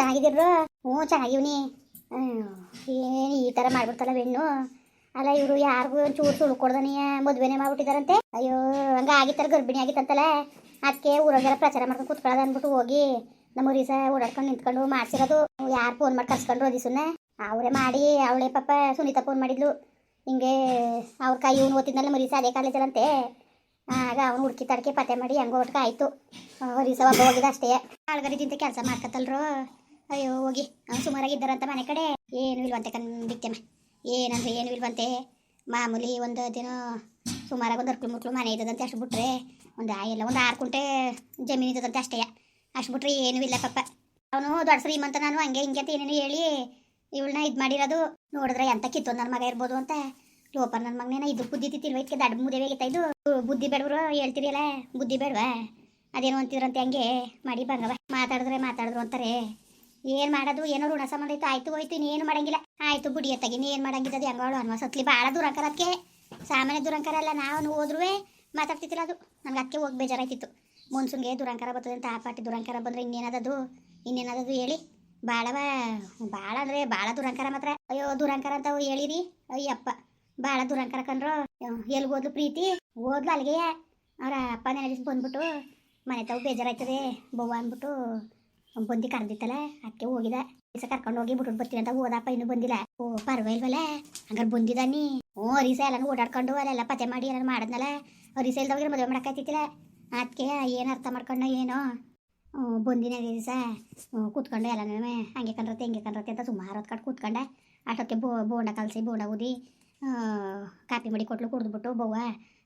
ಚೆನ್ನಾಗಿದ್ದೀರ ಹ್ಞೂ, ಚೆನ್ನಾಗಿವ್ನಿ. ಏನು ಈ ಥರ ಮಾಡ್ಬಿಡ್ತಲ್ಲ ಬೆಣ್ಣು? ಅಲ್ಲ, ಇವರು ಯಾರಿಗೂ ಚೂರು ಸುಳ್ಳು ಕೊಡ್ದನಿಯ ಮದುವೆನೇ ಮಾಡ್ಬಿಟ್ಟಿದಾರಂತೆ? ಅಯ್ಯೋ, ಹಂಗೆ ಆಗಿತ್ತರ, ಗರ್ಭಿಣಿ ಆಗಿತ್ತಂತಲ್ಲ ಅದಕ್ಕೆ ಊರಾಗೆಲ್ಲ ಪ್ರಚಾರ ಮಾಡ್ಕೊಂಡು ಕುತ್ಕೊಳ್ಳೋದು ಅಂದ್ಬಿಟ್ಟು ಹೋಗಿ ನಮ್ಮ ರೀಸ ಓಡಾಡ್ಕೊಂಡು ನಿಂತ್ಕೊಂಡು ಮಾಡ್ಸಿರೋದು. ಯಾರು ಫೋನ್ ಮಾಡಿ ಕರ್ಸ್ಕೊಂಡ್ರು ಅದಿಸುನ? ಅವರೇ ಮಾಡಿ, ಅವಳೇ ಪಾಪ ಸುನೀತಾ ಫೋನ್ ಮಾಡಿದ್ಲು. ಹಿಂಗೆ ಅವ್ರ ಕೈ ಇವ್ನು ಓದ್ತಿದ್ನಲ್ಲ ಮರೀಸ ಅದೇ ಕಾಲೇಜಲ್ಲಂತೆ ಆಗ ಅವ್ನು ಹುಡುಕಿ ತಡಕೆ ಪತ್ತೆ ಮಾಡಿ ಹೆಂಗೋ ಒಟ್ಕ ಆಯ್ತು. ರೀಸ ಒಬ್ಬ ಹೋಗಿದ ಅಷ್ಟೇ. ಆಳ್ಗರಿದಿಂತ ಕೆಲಸ ಮಾಡ್ಕತ್ತಲ್ರು? ಅಯ್ಯೋ, ಹೋಗಿ. ಅವ್ನು ಸುಮಾರಾಗಿದ್ದಾರಂತ ಮನೆ ಕಡೆ. ಏನು ಇಲ್ವಂತೆ ಕಂಡಿಕ್ಕೆಮ್ಮ ಏನಂದ್ರೆ ಏನು ಇಲ್ವಂತೆ. ಮಾಮೂಲಿ ಒಂದು ದಿನ ಸುಮಾರಾಗಿ ಒಂದು ಅರ್ಕುಳು ಮುಕ್ಳು ಮನೆ ಇದ್ದದಂತೆ ಅಷ್ಟು ಬಿಟ್ರೆ. ಒಂದು ಎಲ್ಲ ಒಂದು ಆರು ಕುಂಟೆ ಜಮೀನು ಇದ್ದದಂತೆ ಅಷ್ಟೇ. ಅಷ್ಟು ಬಿಟ್ರೆ ಏನೂ ಇಲ್ಲ ಪಾಪ. ಅವನು ದೊಡ್ಡ ಶ್ರೀಮಂತ ನಾನು, ಹಂಗೆ ಹಿಂಗೆ ಅಂತ ಏನೇನು ಹೇಳಿ ಇವಳನ್ನ ಇದು ಮಾಡಿರೋದು. ನೋಡಿದ್ರೆ ಎಂತ ಕಿತ್ತು ನನ್ನ ಮಗ ಇರ್ಬೋದು ಅಂತ. ಲೋಪ ನನ್ನ ಮಗನೇನ ಇದು ಬುದ್ಧಿ ತಿತ್ತಿಲ್ವ ಇದಕ್ಕೆ ದಡ್ಡ ಮುದೇವೆ ಇದು? ಬುದ್ಧಿ ಬೇಡವ್ರು ಹೇಳ್ತೀರಿಯಲ್ಲ ಬುದ್ಧಿ ಬೇಡವಾ? ಅದೇನು ಅಂತಿದ್ರಂತೆ ಹಂಗೆ. ಮಾಡಿ ಬಂಗವ ಮಾತಾಡಿದ್ರೆ ಮಾತಾಡಿದ್ರು ಅಂತಾರೆ. ಏನು ಮಾಡೋದು? ಏನೋ ಋಣ ಸಂಬಂಧ ಇತ್ತು. ಆಯ್ತು, ಹೋಯ್ತು ಏನು ಮಾಡಂಗಿಲ್ಲ. ಆಯ್ತು, ಬುಡಿ ತಗಿ ಏನು ಮಾಡಂಗಿದ್ದದು ಹೆಂಗೋಳು ಅನ್ವ ಸತ್ಲಿ. ಭಾಳ ದುರಂಕಾರ ಅದಕ್ಕೆ. ಸಾಮಾನ್ಯ ದುರಂಕರ ಅಲ್ಲ, ನಾವು ಹೋದ್ರೂ ಮಾತಾಡ್ತಿತ್ತಿಲ್ಲ ಅದು. ನಮ್ಗೆ ಅಕ್ಕಿ ಹೋಗಿ ಬೇಜಾರಾಯ್ತಿತ್ತು. ಮುನ್ಸುಂಗೆ ದುರಂಕರ ಬರ್ತದೆ ಅಂತ, ಆ ಪಾಟಿ ದುರಂಕರ ಬಂದರೆ ಇನ್ನೇನದದು? ಇನ್ನೇನದದು ಹೇಳಿ. ಭಾಳವ ಭಾಳ ಅಂದರೆ ಭಾಳ ದುರಂಕರ ಮಾತ್ರ. ಅಯ್ಯೋ, ದುರಂಕರ ಅಂತ ಹೇಳಿರಿ. ಅಯ್ಯಪ್ಪ ಭಾಳ ದುರಂಕರ ಕಂಡ್ರು ಎಲ್ಲಿ ಹೋದ್ಲು ಪ್ರೀತಿ? ಓದ್ಲು ಅಲ್ಲಿಗೆ. ಅವ್ರ ಅಪ್ಪ ದಿವ್ಸ ಬಂದ್ಬಿಟ್ಟು ಮನೆ ತಾವು ಬೇಜಾರಾಯ್ತದೆ, ಬವ್ವ ಅಂದ್ಬಿಟ್ಟು. ಬಂದು ಕರೆದಿತ್ತಲ್ಲ, ಅಕ್ಕೆ ಹೋಗಿದ. ರೀಸ ಕರ್ಕೊಂಡು ಹೋಗಿ ಬಿಟ್ಟು ಬರ್ತೀನಿ ಅಂತ ಹೋದಪ್ಪ, ಇನ್ನು ಬಂದಿಲ್ಲ. ಓ, ಪರವಾಗಿಲ್ವಲ್ಲ? ಹಂಗಾರೆ ಬಂದಿದ್ದಾನಿ ಹ್ಞೂ ರೀಸ ಎಲ್ಲ ಓಡಾಡ್ಕೊಂಡು ಅಲ್ಲೆಲ್ಲ ಪತ್ತೆ ಮಾಡಿ ಏನಾರು ಮಾಡಿದ್ನಲ್ಲ? ರೀಸ ಇಲ್ದವಾಗ ಮದುವೆ ಮಾಡೋಕ್ಕಾಯ್ತಿತ್ತಿಲ್ಲ ಅದಕ್ಕೆ ಏನು ಅರ್ಥ ಮಾಡ್ಕೊಂಡು ಏನೋ? ಹ್ಞೂ, ಬಂದಿನ ದಿವಸ. ಕೂತ್ಕೊಂಡು ಎಲ್ಲನೂ ಹಂಗೆ ಕಂಡ್ರತ್ತೆ ಹಿಂಗೆ ಕಂಡ್ರತ್ತೆ ಅಂತ ಸುಮಾರು ಹೊತ್ತು ಕಟ್ಟು ಕೂತ್ಕೊಂಡೆ. ಆಟೋಕ್ಕೆ ಬೋ, ಬೋಂಡ ಕಲಸಿ, ಬೋಂಡ ಊದಿ ಕಾಪಿ ಮಾಡಿ ಕೊಟ್ಲು ಕುಡಿದ್ಬಿಟ್ಟು ಬವ್ವ.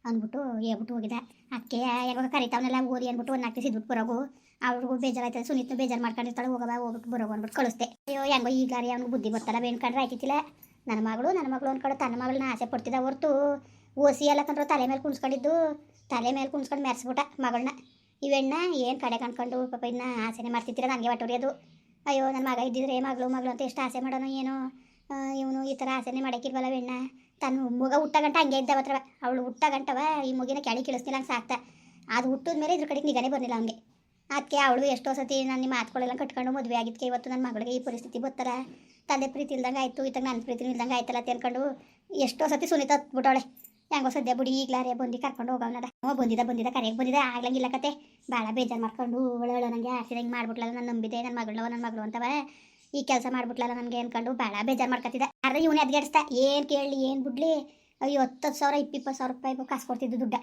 ಅಂದ್ಬಿಟ್ಟು ಹೇಳ್ಬಿಟ್ಟು ಹೋಗಿದ್ದೆ ಅದಕ್ಕೆ ಯಾವಾಗ ಕರಿತಾವನ್ನೆಲ್ಲ ಓದಿ ಅಂದ್ಬಿಟ್ಟು ಒಂದು ನಾಲ್ಕು ಸಿದ್ಬಿಟ್ಟು ಬರೋಗು. ಅವ್ರಿಗೂ ಬೇಜಾರಾಯ್ತದೆ. ಸುನೀತ್ ಬೇಜಾರು ಮಾಡ್ಕೊಂಡಿರ್ತಾಳೆ. ಹೋಗವ ಹೋಗ್ಬಿಟ್ಟು ಬರೋಗು ಅಂದ್ಬಿಟ್ಟು ಕಳಿಸ್ತೆ ಅಯ್ಯೋ, ಹೆಂಗೋ ರೀ ಅವ್ನಿಗೆ ಬುದ್ಧಿ ಬರ್ತಾರ ಬೇಣ್ಕಂಡ್ರೆ ಆಯ್ತಿತ್ತಿಲ್ಲ. ನನ್ನ ಮಗಳು ನನ್ನ ಮಗಳು ಅಂದ್ಕೊಂಡು ತನ್ನ ಮಗಳನ್ನ ಆಸೆ ಪಡ್ತಿದ್ದ ಹೊರ್ತು ಓಸಿ ಎಲ್ಲ ಕಂಡ್ರು ತಲೆ ಮೇಲೆ ಕುಣಿಸ್ಕೊಂಡಿದ್ದು. ತಲೆ ಮೇಲೆ ಕುಣಿಸ್ಕೊಂಡು ಮೆರೆಸ್ಬಿಟ್ಟ ಮಗಳನ್ನ. ಇವೆಣ್ಣ ಏನು ಕಡೆ ಕಂಡ್ಕೊಂಡು ಪಾಪ ಇನ್ನ ಆಸೆನೇ ಮಾಡ್ತಿದ್ದೀರ ನನಗೆ ಹೊಟ್ಟೋರಿಯೋದು ಅಯ್ಯೋ ನನ್ನ ಮಗ ಇದ್ದಿದ್ರೆ ಮಗಳು ಮಗಳು ಅಂತ ಎಷ್ಟು ಆಸೆ ಮಾಡೋಣ ಏನೋ. ಇವನು ಈ ಥರ ಆಸೆನೇ ಮಾಡೋಕ್ಕಿಲ್ವಲ್ಲ ಬೆಣ್ಣ ತನ್ನ ಮಗ ಹುಟ್ಟ ಗಂಟ ಹಂಗೆ ಇದ್ದ ಹತ್ರ ಅವಳು ಹುಟ್ಟ ಗಂಟವ, ಈ ಮಗಿನ ಕೆಳಿ ಕಿಳಿಸ್ತಿಲ್ಲ ಅಂತ ಸಾಕ್ತ. ಅದು ಹುಟ್ಟಿದ ಮೇಲೆ ಇದ್ರ ಕಡೆಗೆ ನಿಗಾನೇ ಬಂದಿಲ್ಲ ಅವನಿಗೆ. ಅದಕ್ಕೆ ಅವಳು ಎಷ್ಟೋ ಸತಿ ನಾನು ನಿಮ್ಮ ಮಾತುಗಳೆಲ್ಲ ಕಟ್ಕೊಂಡು ಮದುವೆ ಆಗಿದ್ದಕ್ಕೆ ಇವತ್ತು ನನ್ನ ಮಗಳಿಗೆ ಈ ಪರಿಸ್ಥಿತಿ ಬರ್ತಾರೆ. ತಂದೆ ಪ್ರೀತಿ ಇಲ್ದಂಗೆ ಆಯಿತು ಇತ್ತಾಗ ನನ್ನ ಪ್ರೀತಿ ಇಲ್ದಂಗೆ ಆಯ್ತಲ್ಲ ಅಂತ ಎಷ್ಟೋ ಸತಿ ಸುನೀತ ಹತ್ಬಿಟ್ಟವಳೆ. ಹೆಂಗೋ ಸದ್ಯ ಬುಡಿ ಈಗಲಾರೇ ಬಂದು ಕರ್ಕೊಂಡು ಹೋಗವನದ. ಹ್ಞೂ ಬಂದಿದ್ದ ಬಂದಿದ್ದ ಕರೆಗೆ ಬಂದಿದ್ದ ಆಗ್ಲಂಗಿಲ್ಲ ಕತೆ. ಭಾಳ ಬೇಜಾರು ಮಾಡ್ಕೊಂಡು ಒಳ್ಳೆ ನನಗೆ ಆಸೆ ಹಿಂಗೆ ಮಾಡ್ಬಿಟ್ಲಲ್ಲ, ನಾನು ನಂಬಿದೆ ನನ್ನ ಮಗಳವ ನನ್ನ ಮಗಳು ಅಂತವ. ಈ ಕೆಲಸ ಮಾಡ್ಬಿಟ್ಲಲ್ಲ ನನಗೆ ಅನ್ಕೊಂಡು ಭಾಳ ಬೇಜಾರು ಮಾಡ್ಕೊತಿದ್ದೆ ಅರ್ಧ ಇವನೇ ಅದ್ಗೆಡಿಸ್ದ, ಏನು ಕೇಳಲಿ, ಏನು ಬಿಡ್ಲಿ? ಅಯ್ಯೋ ಹತ್ತು ಸಾವಿರ ಇಪ್ಪಿಪ್ಪತ್ತು ಸಾವಿರ ರೂಪಾಯಿ ಕಾಸು ಕೊಡ್ತಿದ್ದು ದುಡ್ಡ.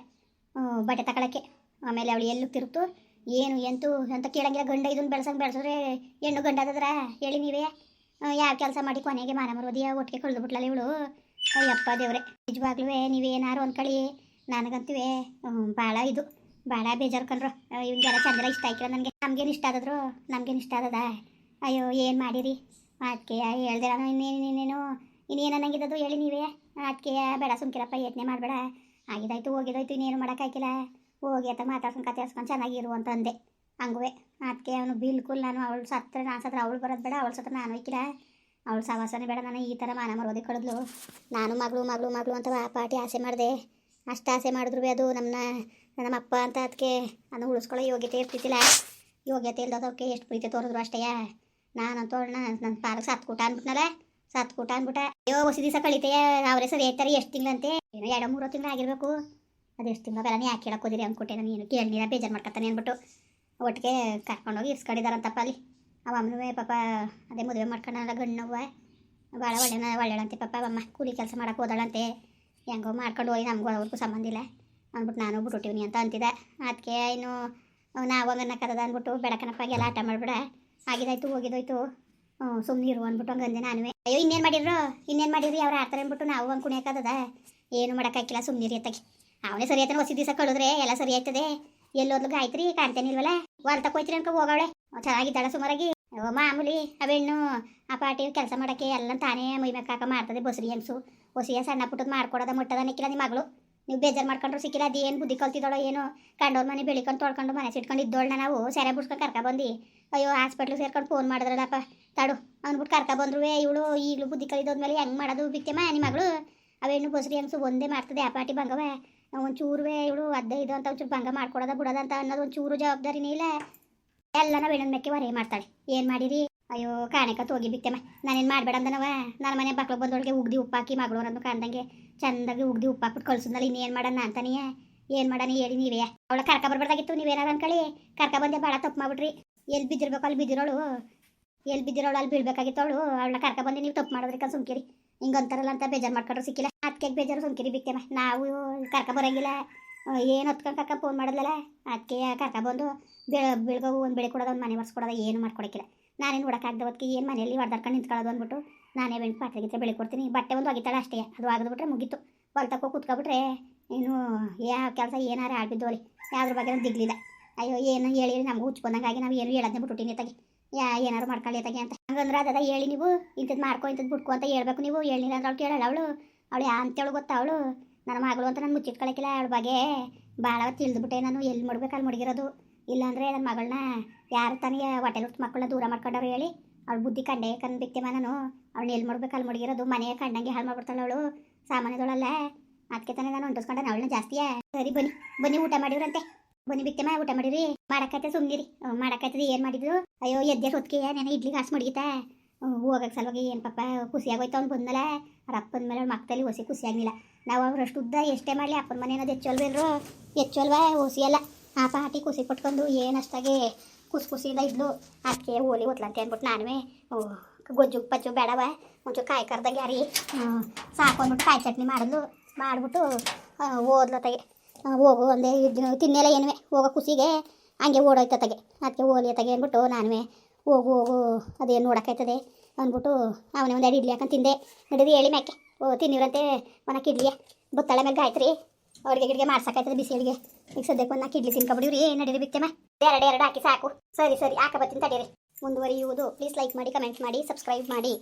ಬಟ್ಟೆ ತಗೊಳಕ್ಕೆ ಆಮೇಲೆ ಅವಳು ಎಲ್ಲೂ ತಿರುತ್ತು ಏನು, ಎಂತೂ? ಅಂತ ಕೇಳಂಗಿಲ್ಲ ಗಂಡ ಇದನ್ನು ಬೆಳ್ಸಂಗೆ ಬೆಳೆಸಿದ್ರೆ ಹೆಣ್ಣು ಗಂಡ ಅದದ್ರ? ಹೇಳಿ ನೀವೇ. ಯಾವ ಕೆಲಸ ಮಾಡಿ ಕೊನೆಗೆ ಮಾನ ಮರೋದಿಯ ಒಟ್ಟಿಗೆ ಕಳೆದು ಬಿಟ್ಲಲ್ಲ ಇವಳು? ಅಯ್ಯಪ್ಪ ದೇವ್ರೆ ನಿಜವಾಗ್ಲೂ ನೀವೇನಾರು ಅನ್ಕೊಳ್ಳಿ. ನನಗಂತೀವಿ ಭಾಳ ಇದು. ಭಾಳ ಬೇಜಾರು ಕಣ್ರು ಇವ್ನಿಗೆಲ್ಲ ಚಂದ್ರ ಇಷ್ಟ ಆಯ್ಕಿಲ್ಲ ನನಗೆ. ನಮ್ಗೇನು ಇಷ್ಟ ಆದದ್ರು, ನಮ್ಗೇನು ಇಷ್ಟ ಆದದ? ಅಯ್ಯೋ, ಏನು ಮಾಡಿರಿ? ಅದಕ್ಕೆ ಹೇಳ್ದೆ ನಾನು ಇನ್ನೇನು ಇನ್ನೇನು ಅನ್ನಂಗಿದ್ದದು ಹೇಳಿ ನೀವೇ. ಅದಕ್ಕೆ ಬೇಡ ಸುಮ್ಕಿರಪ್ಪ ಯತ್ನೆ ಮಾಡಬೇಡ. ಆಗಿದಾಯ್ತು, ಹೋಗಿದಾಯ್ತು, ಇನ್ನೇನು ಮಾಡೋಕ್ಕಾಗಿಲ್ಲ ಹೋಗಿ ಅಂತ ಮಾತಾಡ್ಸ್ಕೊಂಡು ಕತೆ ಹಸ್ಕೊಂಡು ಚೆನ್ನಾಗಿರು ಅಂತ ಅಂದೆ. ಹಂಗುವೆ. ಅದಕ್ಕೆ ಅವನು ಬಿಲ್ಕುಲ್ ನಾನು ಅವಳು ಸತ್ರ ನಾನು ಸತ್ರ ಅವಳು ಬರೋದು ಬೇಡ, ಅವಳು ಸತ್ರ ನಾನು ಹೋಯ್ಕಿಲ್ಲ. ಅವಳು ಸವಾಸನೆ ಬೇಡ, ನಾನು ಈ ಥರ ಮಾನ ಮರೋದಿ ಕಡಿದ್ಲು. ನಾನು ಮಗಳು ಮಗಳು ಮಗಳು ಅಂತ ಪಾಟಿ ಆಸೆ ಮಾಡಿದೆ. ಅಷ್ಟು ಆಸೆ ಮಾಡಿದ್ರು ಅದು ನಮ್ಮನ್ನ ನಮ್ಮ ಅಪ್ಪ ಅಂತ ಅದಕ್ಕೆ ನಾನು ಉಳಿಸ್ಕೊಳ್ಳೋ ಯೋಗ್ಯತೆ ಇರ್ತಿದ್ದಿಲ್ಲ. ಯೋಗ್ಯತೆ ಇಲ್ದದಕ್ಕೆ ಎಷ್ಟು ಪ್ರೀತಿ ತೋರಿದ್ರು ಅಷ್ಟೇ. ನಾನಂತೂ ತೋಳ್ನ ನನ್ನ ಪಾಲಕ್ ಸತ್ ಕೂಟ ಅಂದ್ಬಿಟ್ನಲ್ಲ ಸತ್ ಕೂಟ ಅಂದ್ಬಿಟ್ಟ ಅಯ್ಯೋ, ಹೊಸ ದಿವಸ ಕಳಿತೆಯ ಅವರೇ ಸರಿ ಹೇಳ್ತಾರೆ ಎಷ್ಟು ತಿಂಗಳಂತೆ, ಏನೋ ಎರಡು ಮೂರು ತಿಂಗಳು ಆಗಿರಬೇಕು. ಅದು ಎಷ್ಟು ತಿಂಗಳು ಬೆಲ್ಲ ಯಾಕೆ ಕೇಳಕ್ಕೆ ಹೋದಿರಿ ಅಂದ್ಕೊಟ್ಟೆ ನಾನು ಏನು ಕೇಳಿಲ್ಲ ಬೇಜಾರು ಮಾಡ್ಕೊತಾನೆ ಅಂದ್ಬಿಟ್ಟು ಒಟ್ಟಿಗೆ ಕರ್ಕೊಂಡೋಗಿ ಇಸ್ಕೊಂಡಿದಾರಂತಪ್ಪ ಅಲ್ಲಿ. ಅವ ಪಾಪ ಅದೇ ಮದುವೆ ಮಾಡ್ಕೊಂಡಲ್ಲ ಗಣ್ಣವ್ವ ಭಾಳ ಒಳ್ಳೆನ, ಒಳ್ಳೆಳಂತೆ ಪಾಪ ಅಮ್ಮ ಕೂಲಿ ಕೆಲಸ ಮಾಡಕ್ಕೆ ಹೋದಳಂತೆ. ಹೆಂಗೋ ಮಾಡ್ಕೊಂಡು ಹೋಗಿ ನಮಗೂ ಅವ್ರಿಗೂ ಸಂಬಂಧ ಇಲ್ಲ. ಅಂದ್ಬಿಟ್ಟು ನಾನು ಬಿಟ್ಬಿಟ್ಟಿವ್ನಿ ಅಂತ ಅಂತಿದ್ದೆ. ಅದಕ್ಕೆ ಇನ್ನು ನಾವು ಹಂಗನ್ನ ಕದದ ಅಂದ್ಬಿಟ್ಟು ಬೆಳಕನಪ್ಪ ಎಲ್ಲ ಆಟ ಮಾಡಿಬಿಡ. ಆಗಿದಾಯ್ತು ಹೋಗಿದೋಯ್ತು ಸುಮ್ಮನೆ ಇರು ಅಂದ್ಬಿಟ್ಟು ಹಂಗಂದೆ ನಾನು ಅಯ್ಯೋ, ಇನ್ನೇನು ಮಾಡಿದ್ರು ಇನ್ನೇನು ಮಾಡಿದ್ರಿ ಅವ್ರು ಆಡ್ತಾರೆ ಅಂದ್ಬಿಟ್ಟು ನಾವು ಹಂಗೆ ಕುಣಿಯೋಕ್ಕದ ಏನು ಮಾಡೋಕ್ಕಾಗಿಲ್ಲ ಸುಮ್ಮನೆ ಎತ್ತಾಗಿ. ಅವನೇ ಸರಿ ಆಯ್ತಾನೆ ಹೊಸ ದಿವಸ ಕಳೆದ್ರೆ ಎಲ್ಲ ಸರಿ ಆಯ್ತದೆ. ಎಲ್ಲೋದ್ಲು ಆಯ್ತ್ರಿ ಕಾಣ್ತೇನಿಲ್ವಲ್ಲ ಹೊಲ್ತಕ್ಕೆ ಹೋಯ್ತ್ರಿ ಅನ್ಕೊ ಹೋಗವಳೆ. ಚೆನ್ನಾಗಿದ್ದಾಳ ಸುಮಾರಾಗಿ. ಮಾಮೂಲಿ ಅವೆಣ್ಣು, ಆ ಪಾರ್ಟಿ ಕೆಲಸ ಮಾಡೋಕ್ಕೆ ಎಲ್ಲ ತಾನೇ ಮೈ ಮೆಕ್ಕಾಕ ಮಾಡ್ತದೆ ಬಸ್ರಿ ಹೆಂಗ್ಸು. ಹೊಸಿಯ ಸಣ್ಣ ಪುಟ್ಟದ್ ಮಾಡ್ಕೊಡೋದ ಮುಟ್ಟದ ನಿಕ್ಕಿಲ್ಲ ನಿಮ್ಮ ಮಗಳು. ನೀವು ಬೇಜಾರು ಮಾಡ್ಕೊಂಡ್ರು ಸಿಕ್ಕಿಲ್ಲ, ಅದು ಬುದ್ಧಿ ಕಲ್ತಿದ್ದಾಳೋ ಏನೋ. ಕಂಡೋರ್ ಮನೆ ಬೆಳಿಕೊಂಡು ತೊಳ್ಕೊಂಡು ಮನೆ ಸಿಟ್ಕೊಂಡು ಇದ್ದೋಳು ನಾವು ಸೆರೆ ಬಿಡ್ಸ್ಕೊಂಡು ಬಂದು ಅಯ್ಯೋ ಹಾಸ್ಪಿಟ್ಲ್ ಸೇರ್ಕೊಂಡು ಫೋನ್ ಮಾಡಿದ್ರಲ್ಲಪ್ಪ. ತಾಡು ಅಂದ್ಬಿಟ್ಟು ಕರ್ಕ ಬಂದ್ರು ಇವಳು ಈಗಲೂ ಬುದ್ಧಿ ಕಲಿದೋದ್ಮೇಲೆ ಹೆಂಗೆ ಮಾಡೋದು ಬಿಕ್ಕೆಮ್ಮ ನಿಮ್ಮ ಮಗಳು? ಅವೇನು ಬಸ್ರಿ ಹೆಂಗ್ಸು ಒಂದೇ ಮಾಡ್ತದೆ, ಆ ಪಾಟಿ ಬಂಗವ ಒಂಚೂರುವೆ ಇವಳು ಅದ್ದೆ ಇದು ಅಂತ ಒಂಚೂರು ಭಂಗ ಮಾಡ್ಕೊಡೋದ ಬಿಡೋದ ಅಂತ ಅನ್ನೋದು ಒಂಚೂರು ಜವಾಬ್ದಾರಿನೇ ಇಲ್ಲ. ಎಲ್ಲ ನಾವು ಹೆಣ್ಣು ಮೆಕ್ಕೆ ಹೊರೆ ಮಾಡ್ತಾಳೆ. ಏನು ಮಾಡಿರಿ? ಅಯ್ಯೋ ಕಾಣೆಕತ್ ಹೋಗಿ ಬಿಕ್ತೆಮ್ಮ. ನಾನೇನು ಮಾಡಬೇಡ ಅಂದನವ? ನನ್ನ ಮನೆ ಮಕ್ಳು ಬಂದೊಳಗೆ ಉಗ್ದಿ ಉಪ್ಪಾಕಿ ಮಗಳು ಅನ್ನೋದು ಕಾಣ್ದಂಗೆ ಚಂದಾಗಿ ಉಗ್ದಿ ಉಪ್ಪು ಹಾಕ್ಬಿಟ್ಟು ಕಳ್ಸಿದ್ನಲ್ಲ ಇನ್ನೇನು ಮಾಡೋಣ ಏನ್ ಏನು ಮಾಡೋಣ ಹೇಳಿ ನೀವೇ. ಅವಳ ಕರ್ಕ ಬರ್ಬಾರ್ದಾಗಿತ್ತು, ನೀವೇನಾರ ಅನ್ಕೊಳ್ಳಿ. ಕರ್ಕ ಬಂದೆ ಭಾಳ ತಪ್ಪು ಮಾಡ್ಬಿಟ್ರಿ. ಎಲ್ಲಿ ಬಿದ್ದಿರ್ಬೇಕು ಅಲ್ಲಿ ಬಿದ್ದಿರೋಳು. ಎಲ್ಲಿ ಬಿದ್ದಿರೋಳು ಅಲ್ಲಿ ಬೀಳ್ಬೇಕಾಗಿತ್ತು ಅವಳು ಅವಳನ್ನ ಕರ್ಕ ಬಂದು ನೀವು ತಪ್ಪು ಮಾಡೋದ್ರಿಕ ಸುಮ್ಕಿರಿ. ಹಿಂಗೆ ಅಂತಾರಲ್ಲ ಅಂತ ಬೇಜಾರು ಮಾಡ್ಕೊಂಡ್ರು ಸಿಕ್ಕಿಲ್ಲ. ಅದಕ್ಕೆ ಬೇಜಾರು ಸುಮ್ಕಿರಿ ಬಿಕ್ತೆಮ್ಮ ನಾವು ಕರ್ಕ ಬರೋಂಗಿಲ್ಲ. ಏನು ಹೊತ್ಕೊಂಡು ಕರ್ಕ ಫೋನ್ ಮಾಡಿದ್ಲಲ್ಲ ಅದಕ್ಕೆ ಕರ್ಕ ಬಂದು ಬೆಳ, ಬೆಳಗ್ಗೆ ಒಂದು ಬೆಳೆ ಕೊಡೋದು, ಒಂದು ಮನೆ ಬರ್ಸ್ಕೊಡೋದು ಏನು ಮಾಡ್ಕೊಡಕ್ಕಿಲ್ಲ. ನಾನೇನು ಹೊಡಕ್ಕಾಗ್ದ ಹೊತ್ತಿಗೆ ಏನು ಮನೆಯಲ್ಲಿ ಹೊಡೆದಾಡ್ಕೊಂಡು ನಿಂತ್ಕೊಳ್ಳೋದು ಅಂದ್ಬಿಟ್ಟು ನಾನೇ ಬೆಂಟು ಪಾತ್ರೆ ಗಿತ್ರೆ ಬೆಳೆ ಕೊಡ್ತೀನಿ. ಬಟ್ಟೆ ಒಂದು ಒಗಿತಾಳೆ ಅಷ್ಟೇ. ಅದು ಆಗದ್ಬಿಟ್ರೆ ಮುಗೀತು. ಹೊಲ್ತಕ್ಕೋ ಕೂತ್ಕೊಬಿಟ್ರೆ ಇನ್ನು ಯಾವ ಕೆಲಸ ಏನಾರು ಆಡ್ಬಿದ್ದು ಅಲ್ಲಿ ಯಾವ್ದ್ರ ಬಗ್ಗೆ ದಿಗ್ಲಿಲ್ಲ ಅಯ್ಯೋ, ಏನು ಹೇಳಿರಿ? ನಮ್ಗೆ ಹುಚ್ಕೊಂಡಂಗಾಗಿ ನಾವು ಏನು ಹೇಳದ್ನೆ ಬಿಟ್ಟುಟ್ಟಿನಿ ತಗಿ ಯಾ ಏನಾರು ಮಾಡ್ಕೊಳ್ಳಿ ತಗಿ ಅಂತ. ಹಂಗಂದ್ರೆ ಅದ ಹೇಳಿ ನೀವು. ಇಂಥದ್ದು ಮಾಡ್ಕೊ ಇಂಥದ್ದು ಬಿಟ್ಕೊ ಅಂತ ಹೇಳ್ಬೇಕು ನೀವು. ಹೇಳಿಲ್ಲ ಅಂದ್ರೆ ಅವ್ಳು ಕೇಳಲ್ಲ ಅವಳು. ಅವಳು ಯಾ ಅಂತೇಳು ಗೊತ್ತಾ ಅವಳು? ನನ್ನ ಮಗಳು ಅಂತ ನಾನು ಮುಚ್ಚಿಟ್ಕೊಳಕಿಲ್ಲ ಅವಳ ಬಗ್ಗೆ. ಭಾಳ ತಿಳಿದ್ಬಿಟ್ಟೆ ನಾನು. ಎಲ್ಲಿ ಮಾಡ್ಬೇಕು ಅಲ್ಲಿ ಮಡಗಿರೋದು? ಇಲ್ಲಾಂದ್ರೆ ನನ್ನ ಮಗಳನ್ನ ಯಾರು ತಾನೇ ಹೊಟ್ಟೆ ಮಕ್ಕಳನ್ನ ದೂರ ಮಾಡ್ಕೊಂಡವ್ರು ಹೇಳಿ. ಅವಳು ಬುದ್ಧಿ ಕಂಡೆ ಕಂಡ್ಬಿಕ್ತೆಮ್ಮ ನಾನು. ಅವಳನ್ನ ಎಲ್ಲಿ ಮಾಡ್ಬೇಕು ಅಲ್ಲಿ ಮಡಗಿರೋದು? ಮನೆಯ ಕಂಡಂಗೆ ಹಾಳು ಮಾಡ್ಬಿಡ್ತಾಳೆ ಅವಳು. ಸಾಮಾನ್ಯದೊಳಲ್ಲ. ಅದಕ್ಕೆ ತಾನೇ ನಾನು ಹೊಂಟಿಸ್ಕೊಂಡೆ ಅವಳನ್ನ ಜಾಸ್ತಿಯೇ? ಸರಿ, ಬನ್ನಿ. ಬನ್ನಿ ಊಟ ಮಾಡಿವ್ರಂತೆ. ಬನ್ನಿ ಮಾ ಊಟ ಮಾಡಿರಿ? ಮಾಡಕ್ಕೈತೆ ಸುಮ್ನಿರಿ. ಮಾಡಕತ್ತದ ಏನು ಮಾಡಿದ್ರು ಅಯ್ಯೋ, ಎದ್ದೆ ಹೊತ್ತಿಗೆ ನಾನು ಇಡ್ಲಿ ಕಾಸು ಮಡಗಿತಾ. ಹೋಗಕ್ಕೆ ಸಲುವಾಗಿ ಏನು ಪಾಪ ಖುಷಿಯಾಗೋಯ್ತು ಅವ್ನು ಬಂದಲ್ಲ ಅವ್ರ ಅಪ್ಪನ ಮೇಲೆ ಅವ್ರ ಮಕ್ಕದಲ್ಲಿ ಹೊಸಿ ಖುಷಿ ಆಗಲಿಲ್ಲ ನಾವು ಅವ್ರಷ್ಟು ಉದ್ದ ಎಷ್ಟೇ ಮಾಡಲಿ, ಅಪ್ಪನ ಮನೆ ಅನ್ನೋದು ಹೆಚ್ಚಲ್ವೇನ್ರು ಹೆಚ್ಚಲ್ವಾ ಹೊಸಿ ಅಲ್ಲ ಆ ಪಾಟಿ ಖುಷಿ ಪಟ್ಕೊಂಡು ಏನು ಅಷ್ಟಾಗಿ ಖುಷಿ ಖುಷಿಯಿಂದ ಇದ್ಲು. ಅದಕ್ಕೆ ಓಲಿ ಓದ್ಲಂತೆ ಅಂದ್ಬಿಟ್ಟು ನಾನುವೇ. ಗೊಜ್ಜು ಪಜ್ಜು ಬೇಡವ ಒಂಚೂರು ಕಾಯಿ ಕರ್ದಾಗ ಯಾರಿ ಸಾಕೊಂಡ್ಬಿಟ್ಟು ಕಾಯಿ ಚಟ್ನಿ ಮಾಡಿದ್ಲು. ಮಾಡಿಬಿಟ್ಟು ಓದ್ಲತ್ತಾಗೆ. ಹೋಗು ಒಂದೇ ಇದು ತಿನ್ನೆಲ್ಲ ಏನುವೆ? ಹೋಗೋ ಖುಷಿಗೆ. ಹಂಗೆ ಓಡೋಯ್ತತೆಗೆ ಅದಕ್ಕೆ ಓಲಿ ತಗೆ ಅಂದ್ಬಿಟ್ಟು ನಾನುವೆ, ಹೋಗು ಹೋಗು, ಅದೇನು ನೋಡೋಕ್ಕಾಯ್ತದೆ ಅಂದ್ಬಿಟ್ಟು ಅವನೇ ಒಂದು ಎರಡು ಇಡ್ಲಿ ಹಾಕೊಂಡು ತಿಂದೆ. ನಡೆದು ಹೇಳಿ ಮ್ಯಾಕೆ, ಓ ತಿನ್ನಿವ್ರಂತೆ ಒನಕ್ಕೆ ಇಡ್ಲಿಯ. ಮ್ಯಾಗ ಮೇಲೆ ರೀ ಅವ್ರಿಗೆ ಗಿಡಿಗೆ ಬಿಸಿ ಅಡಿಗೆ ಈಗ ಸದ್ಯಕ್ಕೆ ಒಂದು ನಾಲ್ಕು ಇಡ್ಲಿ ತಿನ್ಕೊಬಿಡಿವ್ರಿ ನಡೀರಿ ಬಿತ್ತಮ್ಮ ಎರಡು ಎರಡು ಹಾಕಿ ಸಾಕು. ಸರಿ ಸರಿ, ಹಾಕ ಬರ್ತೀನಿ ತಡೀರಿ. ಮುಂದುವರಿಯುವುದು ಪ್ಲೀಸ್ ಲೈಕ್ ಮಾಡಿ ಕಮೆಂಟ್ ಮಾಡಿ ಸಬ್ಸ್ಕ್ರೈಬ್ ಮಾಡಿ.